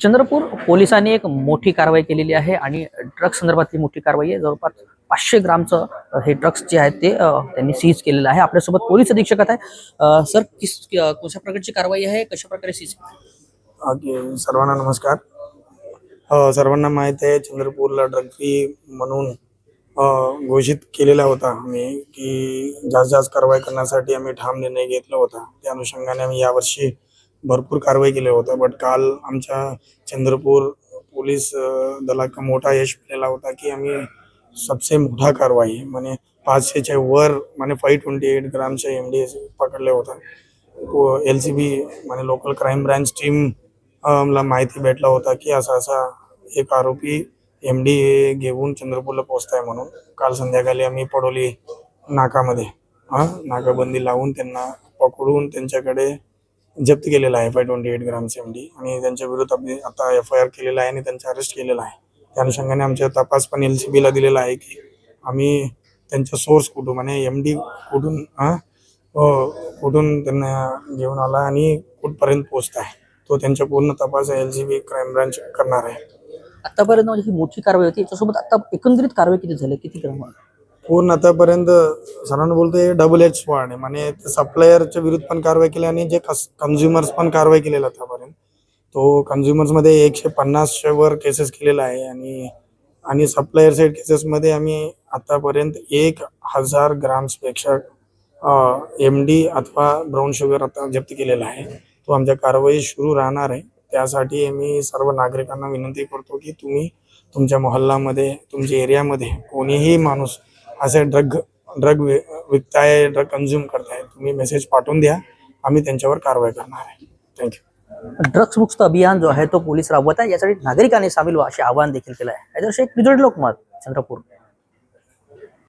चंद्रपूर पोलिसांनी एक मोठी कारवाई केलेली आहे आणि ड्रग्स संदर्भातली मोठी कारवाई आहे. जवळपास पाचशे ग्रामचं हे ड्रग्स जे आहेत ते त्यांनी सीज केलेलं आहे. आपल्यासोबत पोलीस अधीक्षक आहे सर किस कशा प्रकारची कारवाई आहे? कशा प्रकारे सीज सर्वांना नमस्कार. सर्वांना माहीत आहे चंद्रपूरला ड्रग फ्री म्हणून घोषित केलेला होता आम्ही की जास्त जास्त कारवाई करण्यासाठी आम्ही ठाम निर्णय घेतला होता. त्या अनुषंगाने आम्ही यावर्षी भरपूर कारवाई केली होतं. बट काल आमच्या चंद्रपूर पोलीस दलाचा मोठा यश मिळाला होता की आम्ही सबसे मोठा कारवाई म्हणजे पाचशेच्या वर म्हणजे फाईव्ह ट्वेंटी एट ग्रामचे एम डी एस पकडले होता. एल सी बी म्हणजे लोकल क्राईम ब्रांच टीम मला माहिती भेटला होता की असा असा एक आरोपी एम डी घेऊन चंद्रपूरला पोहोचताय म्हणून. काल संध्याकाळी आम्ही पडोली नाकामध्ये हा नाकाबंदी लावून त्यांना पकडून त्यांच्याकडे जप्त केलेला आहे फाय ट्वेंटी एट ग्रामचे एम डी आणि त्यांच्या विरुद्ध आम्ही आता एफ आय आर केलेला आहे आणि त्यांचा अरेस्ट केलेला आहे. त्या अनुषंगाने आमच्या तपास पण एल सी बीला दिलेला आहे की आम्ही त्यांचा सोर्स कुठून म्हणजे एम डी कुठून हो, कुठून त्यांना घेऊन आला आणि कुठपर्यंत पोहोचत आहे. तो त्यांच्या पूर्ण तपास L C B crime branch करणार आहे. आतापर्यंत म्हणजे ही मोठी कारवाई होती. त्यासोबत आता एकंदरीत कारवाई किती झाली? किती क्रमांक? पूर्ण आतापर्यंत सरांना बोलतोय डबल एच स्क्वॉड आहे. म्हणजे सप्लायरच्या विरुद्ध पण कारवाई केली आणि जे कन्झ्युमर्स पण कारवाई केलेला आतापर्यंत. तो कन्झ्युमर्समध्ये एकशे पन्नासच्या वर केसेस केलेला आहे आणि आणि सप्लायर साईड केसेसमध्ये आम्ही आतापर्यंत एक हजार ग्राम्सपेक्षा एम डी अथवा ब्राऊन शुगर आता जप्त केलेला आहे. तो आमच्या कारवाई सुरू राहणार आहे. त्यासाठी मी सर्व नागरिकांना विनंती करतो की तुम्ही तुमच्या मोहल्लामध्ये तुमच्या एरियामध्ये कोणीही माणूस असे ड्रग ड्रग विकताय ड्रग कन्झ्युम करताय तुम्ही मेसेज पाठवून द्या. आम्ही त्यांच्यावर कारवाई करणार आहे. थँक्यू ड्रग्स मुक्त अभियान जो आहे तो पोलीस राबवत आहे. यासाठी नागरिकांनी सामील व्हा असे आवाहन देखील केलं आहे याच्याविषयी एक बिजोड लोकमत चंद्रपूर.